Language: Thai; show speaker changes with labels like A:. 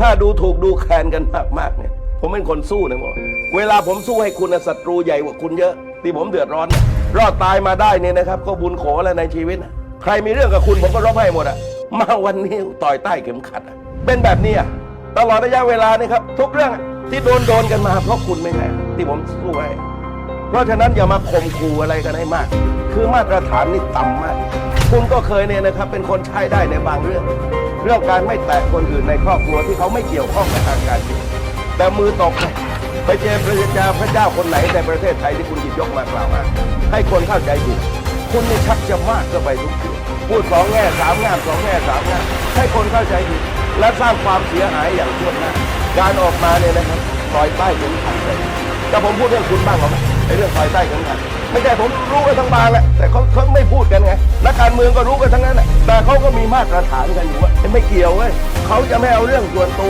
A: ถ้าดูถูกดูแคลนกันมากๆเนี่ยผมเป็นคนสู้นะบอเวลาผมสู้ให้คุณนะศัตรูใหญ่กว่าคุณเยอะ ที่ผมเดือดร้อน รอดตายมาได้เนี่ยนะครับ ก็บุญโขแล้วในชีวิต ใครมีเรื่องกับคุณผมก็รบให้หมดอะมาวันนี้ต่อยใต้เข็มขัดอะเป็นแบบนี้อะตลอดระยะเวลานี่ครับ ทุกเรื่องที่โดนโดนกันมาเพราะคุณไม่ใช่ที่ผมสู้ให้เพราะฉะนั้นอย่ามาข่มขู่อะไรกันให้มาก คือมาตรฐานนี่ต่ำมาก คุณก็เคยเนี่ยนะครับเป็นคนใช้ได้ในบางเรื่อง เรื่องการไม่แตะคนอื่นในครอบครัวที่เขาไม่เกี่ยวข้องกับทางการเมืองแต่มือตกไปเจอพระเจ้าพระเจ้าคนไหนในประเทศไทยที่คุณหยิบยกมากล่าวหาให้คนเข้าใจผิดคุณนี่ชักจะมากก็ไปทุกทีพูดสองแง่สามแง่สองแง่สามแง่ให้คนเข้าใจผิดและสร้างความเสียหายอย่างทั่วหน้าการออกมาเนี่ยนะครับล่อยใต้เข็มขัดเลยแต่ผมพูดเรื่องคุณบ้างหรอไอ้เรื่องล่อยใต้เข็มขัด ไม่ใช่ผมรู้กันทั้งบางแหละแต่เขาเขาไม่พูดกันไงนักการเมืองก็รู้กันทั้งนั้นแหละแต่เขาก็มีมาตรฐานกันอยู่ว่าไม่เกี่ยวเว้ยเขาจะไม่เอาเรื่องส่วนตัว